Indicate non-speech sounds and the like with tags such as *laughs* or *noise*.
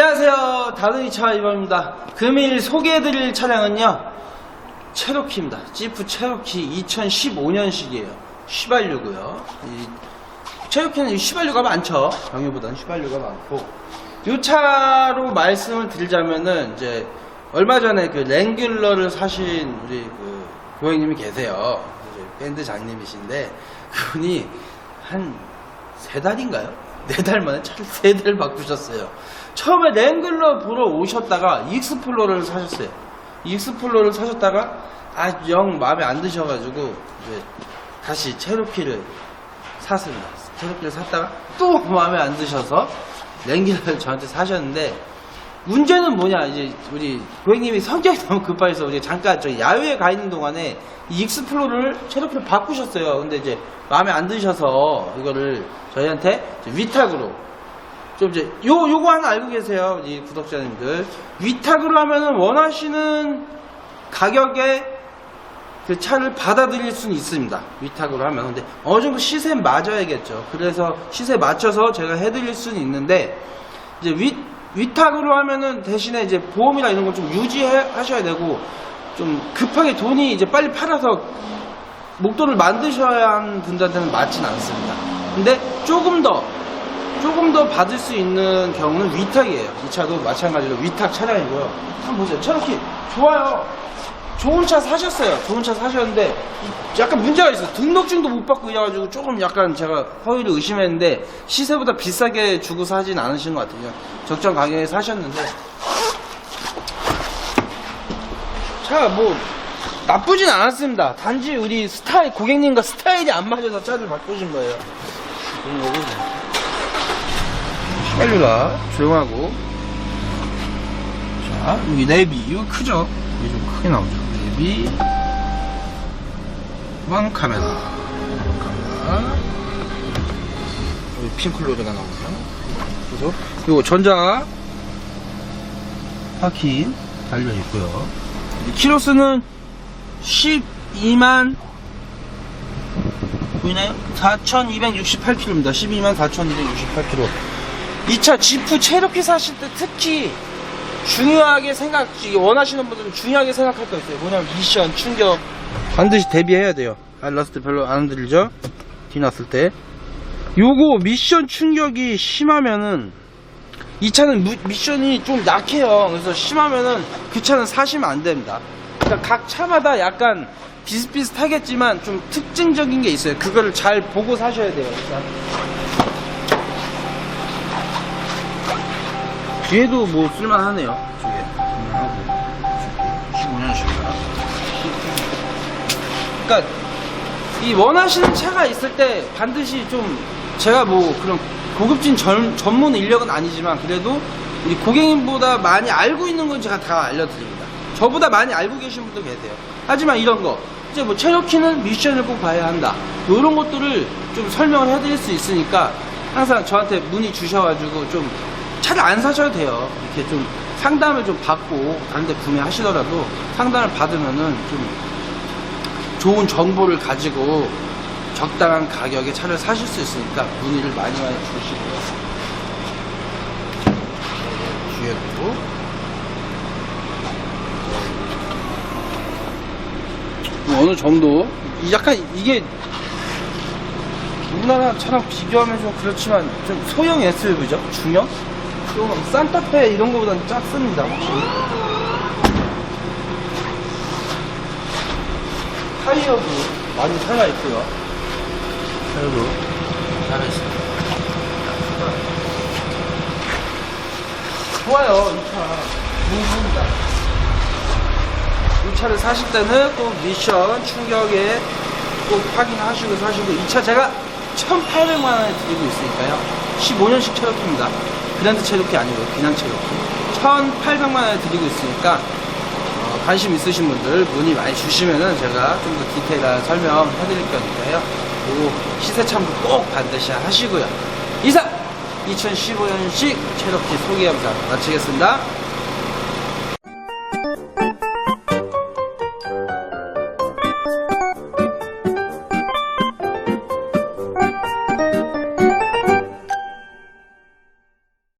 안녕하세요. 다른이차 이범입니다. 금일 소개해드릴 차량은요. 체로키입니다. 지프 체로키 2015년식이에요. 휘발유고요. 이 체로키는 이 휘발유가 많죠. 경유보다는 휘발유가 많고. 이 차로 말씀을 드리자면은 이제 얼마 전에 그 랭귤러를 사신 우리 그 고객님이 계세요. 밴드 장님이신데 그분이 한 세 달인가요? 네 달 만에 차를 세 대를 바꾸셨어요. 처음에 랭글러 보러 오셨다가 익스플로러를 사셨어요. 익스플로러를 사셨다가 아 영 마음에 안 드셔가지고 이제 다시 체로키를 샀습니다. 체로키를 샀다가 또 마음에 안 드셔서 랭글러를 저한테 사셨는데 문제는 뭐냐 이제 우리 고객님이 성격이 *laughs* 너무 급하셔서 우리 잠깐 저 야외에 가 있는 동안에 이 익스플로러를 체로키를 바꾸셨어요. 근데 이제 마음에 안 드셔서 이거를 저희한테 위탁으로 좀 이제 요 요거 하나 알고 계세요, 이 구독자님들 위탁으로 하면은 원하시는 가격에 그 차를 받아들일 수는 있습니다. 위탁으로 하면 근데 어느 정도 시세에 맞아야겠죠. 그래서 시세에 맞춰서 제가 해드릴 수는 있는데 이제 위 위탁으로 하면은 대신에 이제 보험이나 이런 걸 좀 유지하셔야 되고 좀 급하게 돈이 이제 빨리 팔아서 목돈을 만드셔야 하는 분들한테는 맞진 않습니다. 근데 조금 더 조금 더 받을 수 있는 경우는 위탁이에요. 이 차도 마찬가지로 위탁 차량이고요. 한번 보세요. 체로키 좋아요. 좋은 차 사셨어요. 좋은 차 사셨는데 약간 문제가 있어요. 등록증도 못 받고 이래가지고 조금 약간 제가 허위를 의심했는데 시세보다 비싸게 주고 사진 않으신 것 같아요. 적정 가격에 사셨는데 차 뭐 나쁘진 않았습니다. 단지 우리 스타일 고객님과 스타일이 안 맞아서 차를 바꾸신 거예요. 거고. 휘발유가 조용하고 자 여기 내비 이거 크죠? 이게 좀 크게 나오죠 내비 왕 카메라 카메라 여기 핑클로드가 나오죠 그래서 이거 전자 바퀴 달려 있고요 키로수는 12만 보이나요? 4,268km입니다. 12만 4,268km. 이 차 지프 체로키 사실 때 특히 중요하게 생각, 원하시는 분들은 중요하게 생각할 거 있어요. 뭐냐면 미션, 충격. 반드시 대비해야 돼요. 알라스트 별로 안 들리죠? 뒤 났을 때. 요거 미션 충격이 심하면은 이 차는 무- 미션이 좀 약해요. 그래서 심하면은 그 차는 사시면 안 됩니다. 그러니까 각 차마다 약간 비슷비슷하겠지만 좀 특징적인 게 있어요. 그거를 잘 보고 사셔야 돼요. 일단. 뒤에도 뭐 쓸만하네요. 저게. 쓸만하고. 15년식이라. 그러니까 이 원하시는 차가 있을 때 반드시 좀 제가 뭐 그런 고급진 전, 전문 인력은 아니지만 그래도 우리 고객님보다 많이 알고 있는 건 제가 다 알려드립니다. 저보다 많이 알고 계신 분도 계세요. 하지만 이런 거 이제 뭐 체로키는 미션을 꼭 봐야 한다. 이런 것들을 좀 설명을 해드릴 수 있으니까 항상 저한테 문의 주셔가지고 좀 차를 안 사셔도 돼요. 이렇게 좀 상담을 좀 받고 다른데 구매하시더라도 상담을 받으면은 좀 좋은 정보를 가지고 적당한 가격에 차를 사실 수 있으니까 문의를 많이 많이 주시고요. 뒤에도 뭐 어느 정도 이 약간 이게 우리나라 차랑 비교하면 좀 그렇지만 좀 소형 SUV죠? 중형? 좀 산타페 이런 거보다는 작습니다. 확실히. 타이어도 많이 살아있고요. 타이어도 살아있습니다. 좋아요, 이 차. 좋습니다. 이 차를 사실 때는 꼭 미션 충격에 꼭 확인하시고 사시고 이 차 제가 1,800만원에 드리고 있으니까요. 15년식 체로키입니다. 그랜드 체로키 아니고 그냥 체로키. 1,800만 원에 드리고 있으니까 어, 관심 있으신 분들 문의 많이 주시면은 제가 좀 더 디테일한 설명 해드릴 거니까요. 그리고 시세 참고 꼭 반드시 하시고요. 이상 2015년식 체로키 소개 영상 마치겠습니다.